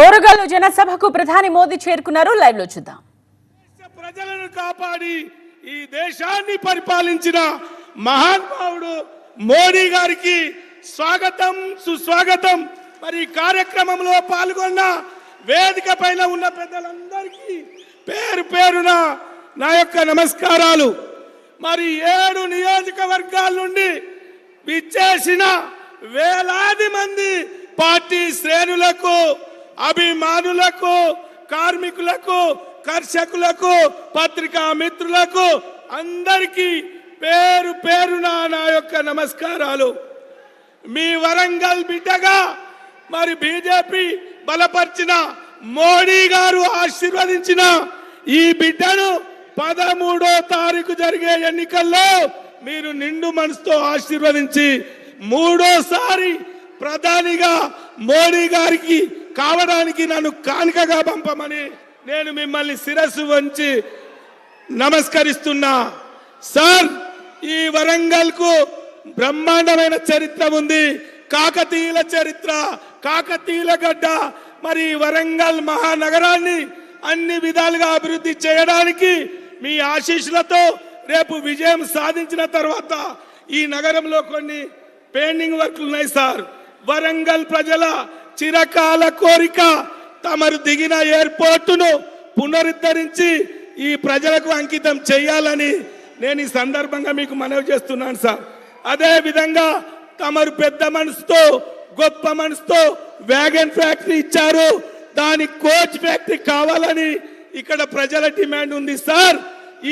ఓరుగల్లు జనసభకు ప్రధాని మోదీ చేరుకున్నారు. లైవ్లో చూద్దాం ప్రజలను కాపాడి ఈ దేశాన్ని పరిపాలించిన మహానుభావుడు మోడీ గారికి స్వాగతం సుస్వాగతం. మరి కార్యక్రమంలో పాల్గొన్న వేదిక పైన ఉన్న పెద్దలందరికీ పేరు పేరున నా యొక్క నమస్కారాలు. మరి ఏడు నియోజకవర్గాల నుండి విచ్చేసిన వేలాది మంది పార్టీ శ్రేణులకు అభిమానులకు కార్మికులకు కర్షకులకు పత్రికా మిత్రులకు అందరికీ పేరు పేరున నా యొక్క నమస్కారాలు. మీ వరంగల్ బిడ్డగా మరి బీజేపీ బలపరిచిన మోడీ గారు ఆశీర్వదించిన ఈ బిడ్డను పదమూడో తారీఖు జరిగే ఎన్నికల్లో మీరు నిండు మనసుతో ఆశీర్వదించి మూడోసారి ప్రధానిగా మోడీ గారికి కావడానికి నన్ను కానుకగా పంపమని నేను మిమ్మల్ని శిరస్సు వంచి నమస్కరిస్తున్నా. సార్ ఈ వరంగల్కు బ్రహ్మాండమైన చరిత్ర ఉంది. కాకతీయుల చరిత్ర కాకతీయుల గడ్డ. మరి వరంగల్ మహానగరాన్ని అన్ని విధాలుగా అభివృద్ధి చేయడానికి మీ ఆశీస్సులతో రేపు విజయం సాధించిన తర్వాత ఈ నగరంలో కొన్ని పెయింటింగ్ వర్క్లు ఉన్నాయి సార్. వరంగల్ ప్రజల చిరకాల కోరిక తమరు దిగిన ఎయిర్పోర్టును పునరుద్ధరించి ఈ ప్రజలకు అంకితం చేయాలని నేను ఈ సందర్భంగా మీకు మనవి చేస్తున్నాను సార్. అదే విధంగా తమరు పెద్ద మనసుతో గొప్ప మనసుతో వ్యాగన్ ఫ్యాక్టరీ ఇచ్చారు. దాని కోచ్ ఫ్యాక్టరీ కావాలని ఇక్కడ ప్రజల డిమాండ్ ఉంది సార్.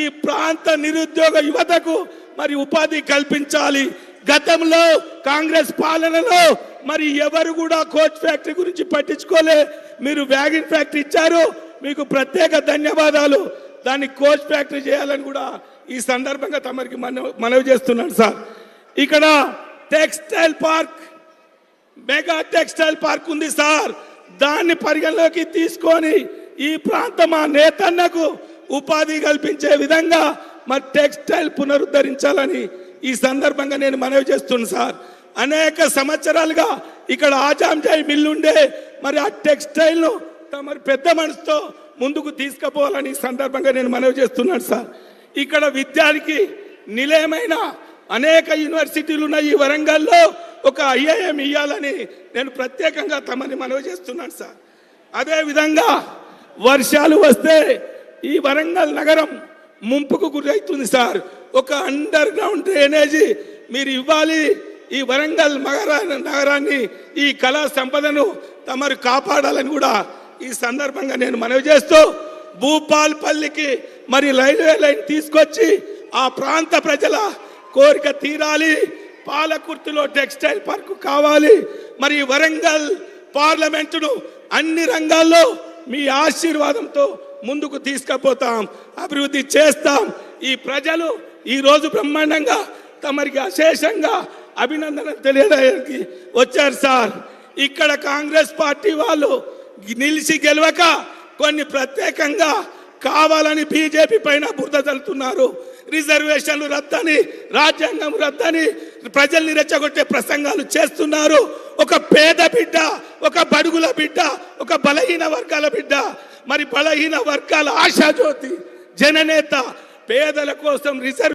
ఈ ప్రాంత నిరుద్యోగ యువతకు మరి ఉపాధి కల్పించాలి. గతంలో కాంగ్రెస్ పాలనలో మరి ఎవరు కూడా కోచ్ ఫ్యాక్టరీ గురించి పట్టించుకోలే. మీరు వ్యాగన్ ఫ్యాక్టరీ ఇచ్చారు. మీకు ప్రత్యేక ధన్యవాదాలు. దాన్ని కోచ్ ఫ్యాక్టరీ చేయాలని కూడా ఈ సందర్భంగా తమరికి మనవి మనవి చేస్తున్నాను సార్. ఇక్కడ textile park mega textile park ఉంది సార్. దాన్ని పరిగణలోకి తీసుకొని ఈ ప్రాంతం ఆ నేతన్నకు ఉపాధి కల్పించే విధంగా మరి టెక్స్టైల్ పునరుద్ధరించాలని ఈ సందర్భంగా నేను మనవి చేస్తున్నాను సార్. అనేక సంవత్సరాలుగా ఇక్కడ ఆజాంజాయి మిల్లు ఉండే మరి ఆ టెక్స్టైల్ను పెద్ద మనసుతో ముందుకు తీసుకుపోవాలని ఈ సందర్భంగా నేను మనవి చేస్తున్నాను సార్. ఇక్కడ విద్యానికి నిలయమైన అనేక యూనివర్సిటీలు ఉన్నాయి. ఈ వరంగల్లో ఒక ఐఏఎం ఇవ్వాలని నేను ప్రత్యేకంగా తమని మనవి చేస్తున్నాను సార్. అదే విధంగా వర్షాలు వస్తే ఈ వరంగల్ నగరం ముంపుకు గురవుతుంది సార్. ఒక అండర్ గ్రౌండ్ డ్రైనేజీ మీరు ఇవ్వాలి. ఈ వరంగల్ నగరా నగరాన్ని ఈ కళా సంపదను తమరు కాపాడాలని కూడా ఈ సందర్భంగా నేను మనవి చేస్తూ భూపాల్పల్లికి మరి రైల్వే లైన్ తీసుకొచ్చి ఆ ప్రాంత ప్రజల కోరిక తీరాలి. పాలకుర్తిలో టెక్స్టైల్ పార్కు కావాలి. మరి వరంగల్ పార్లమెంటును అన్ని రంగాల్లో మీ ఆశీర్వాదంతో ముందుకు తీసుకుపోతాం. అభివృద్ధి చేస్తాం. ఈ ప్రజలు ఈ రోజు బ్రహ్మాండంగా తమరికి అశేషంగా అభినందన తెలియడానికి వచ్చారు సార్. ఇక్కడ కాంగ్రెస్ పార్టీ వాళ్ళు నిలిచి గెలవక కొన్ని ప్రత్యేకంగా కావాలని బీజేపీ పైన బురద చల్లుతున్నారు రిజర్వేషన్లు రద్దని రాజ్యాంగం రద్దని ప్రజల్ని రెచ్చగొట్టే ప్రసంగాలు చేస్తున్నారు. ఒక పేద బిడ్డ ఒక బడుగుల బిడ్డ ఒక బలహీన వర్గాల బిడ్డ మరి బలహీన వర్గాల ఆశాజ్యోతి జననేత పేదల కోసం రిజర్వ్